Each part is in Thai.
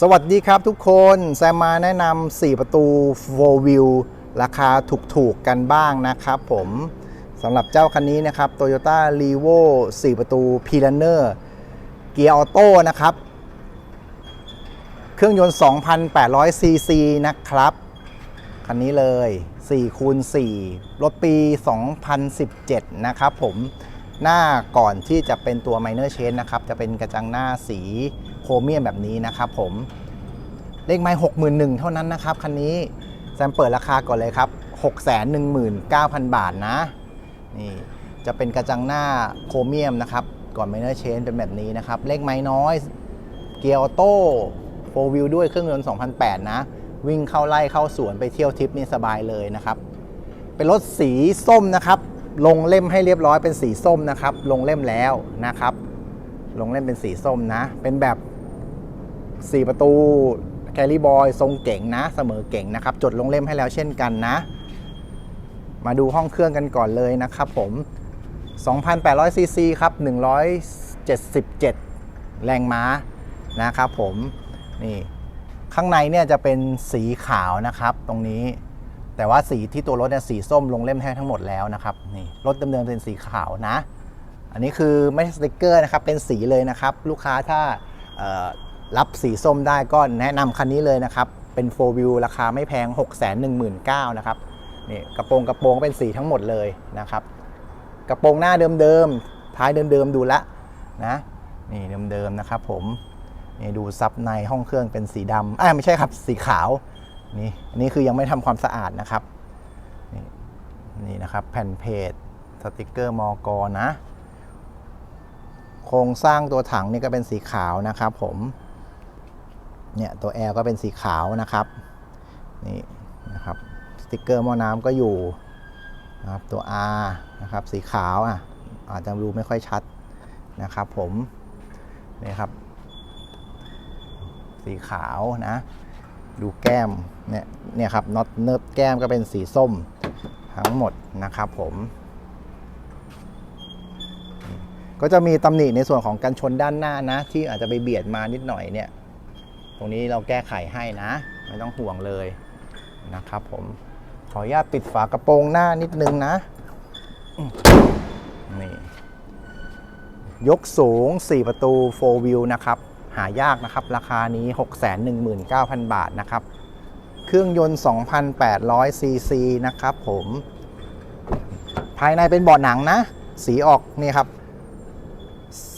สวัสดีครับทุกคนแซมมาแนะนำ4 ประตู 4 Wheel ราคาถูกๆกันบ้างนะครับผมสำหรับเจ้าคันนี้นะครับ Toyota r e v o 4 ประตู p l a n e r เกียร์ออโต้นะครับ เครื่องยนต์ 2,800 ซีซีนะครับ คันนี้เลย4คูณ4รถปี 2017 นะครับผมหน้าก่อนที่จะเป็นตัว Minor Change นะครับ จะเป็นกระจังหน้าสี โครเมียมแบบนี้นะครับผมเลขไม้61,000เท่านั้นนะครับคันนี้แซมเปิดราคาก่อนเลยครับ619,000บาทนะนี่จะเป็นกระจังหน้าโครเมียมนะครับก่อน Minor Change เป็นแบบนี้นะครับเลขไม้น้อย เกียร์ออโต้โฟวิลด้วยเครื่องยนต์2008 นะ วิ่งเข้าไล่เข้าสวนไปเที่ยวทริปนี่สบายเลยนะครับ เป็นรถสีส้มนะครับ ลงเล่มให้เรียบร้อยเป็นสีส้มนะครับ ลงเล่มแล้วนะครับ ลงเล่มเป็นสีส้มนะ เป็นแบบ 4 ประตูแคลรี่บอยทรงเก่งนะ เสมอเก่งนะครับ จดลงเล่มให้แล้วเช่นกันนะ มาดูห้องเครื่องกันก่อนเลยนะครับผม 2,800ซีซีครับ 177 แรงม้านะครับผม นี่ข้างในเนี่ยจะเป็นสีขาวนะครับตรงนี้ แต่ว่าสีที่ตัวรถเนี่ยสีส้มลงเล่มให้ทั้งหมดแล้วนะครับนี่รถดำเนินเป็นสีขาวนะ อันนี้คือไม่ใช่สติกเกอร์นะครับเป็นสีเลยนะครับ ลูกค้าถ้า รับสีส้มได้ก็แนะนำคันนี้เลยนะครับ เป็น4 View ราคาไม่แพง 6 1 9 0 0 0นะครับนี่กระโปรงกระโปรงเป็นสีทั้งหมดเลยนะครับ กระโปรงหน้าเดิมๆท้ายเดิมๆดูละนะนี่เดิมๆนะครับผมนี่ดูซับในห้องเครื่องเป็นสีดำอ่าไม่ใช่ครับสีขาวนี่อันนี้คือยังไม่ทำความสะอาดนะครับนี่นี่นะครับแผ่นเพจสติกเกอร์มอกอนะ โครงสร้างตัวถังนี่ก็เป็นสีขาวนะครับผม เนี่ยตัวแอร์ก็เป็นสีขาวนะครับนี่นะครับสติกเกอร์หม้อน้ำก็อยู่นะครับตัว R นะครับสีขาวอะอาจจะดูไม่ค่อยชัดนะครับผมนี่ครับ สีขาวนะ ดูแก้มเนี่ยเนี่ยครับน็อตเนิบแก้มก็เป็นสีส้มทั้งหมดนะครับผม ก็จะมีตำหนิในส่วนของกันชนด้านหน้านะ ที่อาจจะไปเบียดมานิดหน่อยเนี่ย ตรงนี้เราแก้ไขให้นะ ไม่ต้องห่วงเลยนะครับผมขออนุญาตปิดฝากระโปรงหน้านิดนึงนะนี่ยกสูง 4 ประตู 4 wheel นะครับ หายากนะครับ ราคานี้ 619,000 บาทนะครับ เครื่องยนต์2,800ซีซีนะครับผม ภายในเป็นเบาะหนังนะ สีออกนี่ครับ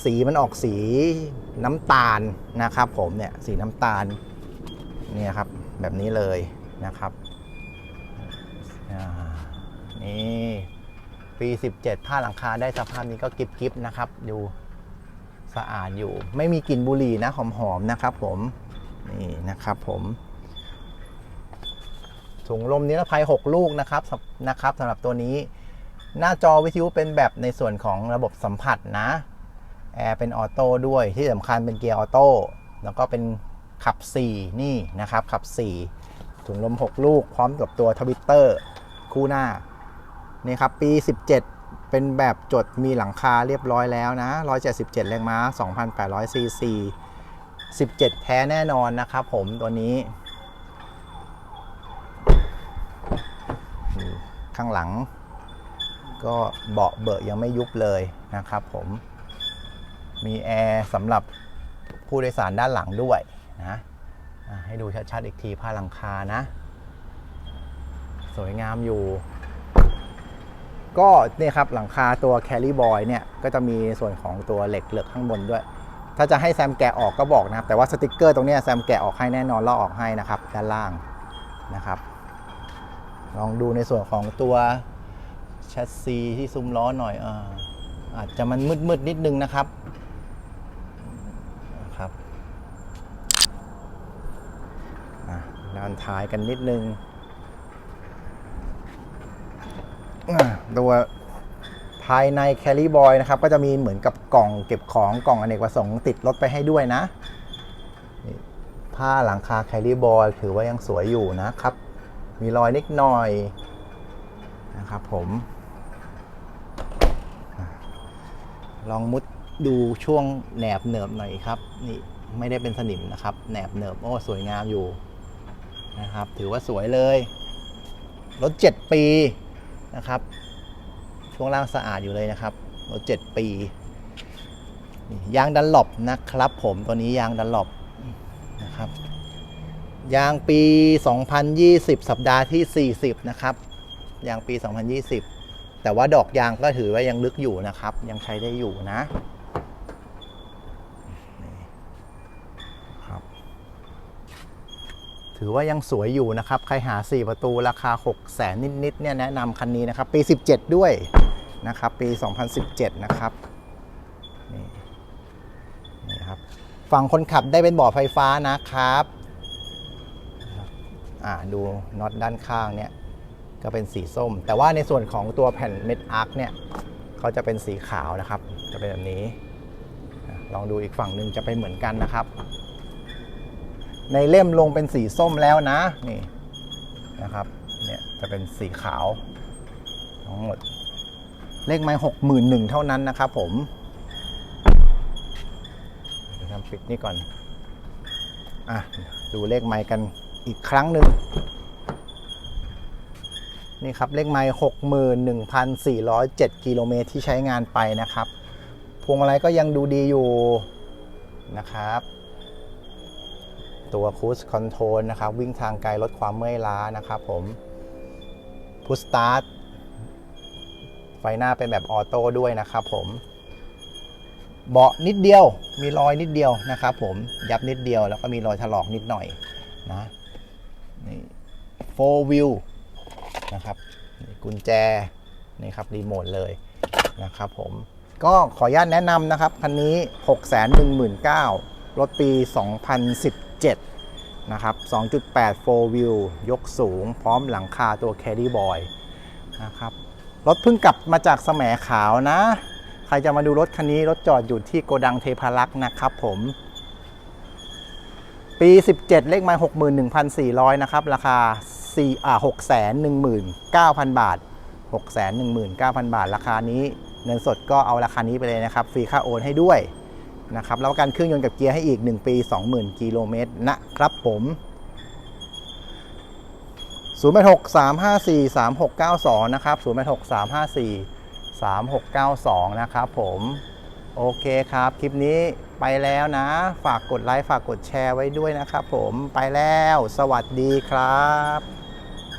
สีมันออกสีน้ำตาลนะครับผมเนี่ยสีน้ำตาลเนี่ยครับแบบนี้เลยนะครับนี่ปี 17 ผ้าหลังคาได้สภาพนี้ก็กิบๆนะครับดูสะอาดอยู่ ไม่มีกลิ่นบุหรี่นะหอมๆนะครับผมนี่นะครับผมถุงลมนิรภัย 6 ลูกนะครับนะครับสำหรับตัวนี้หน้าจอวิทยุเป็นแบบในส่วนของระบบสัมผัสนะ แอร์เป็นออโต้ด้วยที่สำคัญเป็นเกียร์ออโต้แล้วก็เป็นขับ 4 นี่นะครับ ขับ 4 ถุงลม 6 ลูกพร้อมกับตัวทวิตเตอร์คู่หน้า นี่ครับ ปี 17 เป็นแบบจดมีหลังคาเรียบร้อยแล้วนะ 177 แรงม้า 2,800 ซีซี 17 แท้แน่นอนนะครับผมตัวนี้ ข้างหลังก็เบาะเบอะยังไม่ยุบเลยนะครับผม มีแอร์สำหรับผู้โดยสารด้านหลังด้วยนะให้ดูชัดๆอีกทีผ้าหลังคานะ สวยงามอยู่ ก็เนี่ยครับหลังคาตัว Carry Boy เนี่ย ก็จะมีส่วนของตัวเหล็กเหลือกข้างบนด้วย ถ้าจะให้แซมแกะออกก็บอกนะครับ แต่ว่าสติกเกอร์ตรงนี้แซมแกะออกให้แน่นอนลอกออกให้นะครับ ด้านล่างนะครับ ลองดูในส่วนของตัวแชสซีที่ซุ้มล้อหน่อยอาอาจจะมันมืดๆนิดนึงนะครับ อะด้านท้ายกันนิดนึงอะตัวภายในแคล r ี b บอยนะครับ ก็จะมีเหมือนกับกล่องเก็บของกล่องอเนกประสงค์ติดรถไปให้ด้วยนะนี่ผ้าหลังคาแคล r ี b บอยถือว่ายังสวยอยู่นะครับ มีรอยนิดหน่อยนะครับผมลองมุดดูช่วงแหนบเหนือบหน่อยครับ นี่ไม่ได้เป็นสนิมนะครับ แหนบเนิบโอ้สวยงามอยู่ นะครับ ถือว่าสวยเลย รถ 7 ปีนะครับ ช่วงล่างสะอาดอยู่เลยนะครับ รถ 7 ปีนี่ยางดันหลบนะครับ ผมตัวนี้ยางดันหลบนะครับ ยางปี 2020 สัปดาห์ที่ 40 นะครับ ยางปี 2020 แต่ว่าดอกยางก็ถือว่ายังลึกอยู่นะครับ ยังใช้ได้อยู่นะนี่ครับ ถือว่ายังสวยอยู่นะครับ ใครหา 4 ประตูราคา 6 0แสนนิดๆเนี่ยแนะนำคันนี้นะครับ ปี 17 ด้วยนะครับ ปี 2017 นะครับ นี่นี่ครับ ฝั่งคนขับได้เป็นเบาะไฟฟ้านะครับอ่าดูน็อตด้านข้างเนี่ยก็เป็นสีส้ม แต่ว่าในส่วนของตัวแผ่นเม็ดอาร์คเนี่ยเขาจะเป็นสีขาวนะครับ จะเป็นแบบนี้ ลองดูอีกฝั่งหนึ่งจะเป็นเหมือนกันนะครับ ในเล่มลงเป็นสีส้มแล้วนะนี่นะครับเนี่ยจะเป็นสีขาวทั้งหมด เลขไม้หกหมื่นหนึ่งเท่านั้นนะครับผมเดี๋ยวทำปิดนี่ก่อนอะดูเลขไม้กันอีกครั้งหนึ่งนี่ครับเลขไม้หกหมื่นหนึ่งพันสี่ร้อยเจ็ดกิโลเมตรที่ใช้งานไปนะครับ พวงมาลัยก็ยังดูดีอยู่นะครับ ตัวคูสคอนโทรลนะครับ วิ่งทางไกลลดความเมื่อยล้านะครับผมพุสตาร์ทไฟหน้าเป็นแบบออโต้ด้วยนะครับผมเบาะนิดเดียวมีรอยนิดเดียวนะครับผมยับนิดเดียวแล้วก็มีรอยถลอกนิดหน่อยนะนี่โฟวิวนะครับกุญแจนี่ครับรีโมทเลยนะครับผมก็ขออนุญาตแนะนำนะครับ คันนี้ 6 1 9 0 0 0 รถปี 7 นะครับ 2.8 4 wheel ยกสูง พร้อมหลังคาตัว Caddy Boy นะครับ รถเพิ่งกลับมาจากแสมขาวนะ ใครจะมาดูรถคันนี้ รถจอดอยู่ที่โกดังเทพารักษ์นะครับผม ปี 17 เลขไม้61,400 นะครับ ราคา4อ่า619,000 บาท 619,000 บาท ราคานี้เงินสดก็เอาราคานี้ไปเลยนะครับ ฟรีค่าโอนให้ด้วย นะครับแล้วประกันเครื่องยนต์กับเกียร์ให้อีก 1 ปี 20,000 กิโลเมตรนะครับผม086 354 3692 นะครับ086 354 3692 นะครับผมโอเคครับ คลิปนี้ไปแล้วนะ ฝากกดไลค์ ฝากกดแชร์ไว้ด้วยนะครับผมไปแล้ว สวัสดีครับ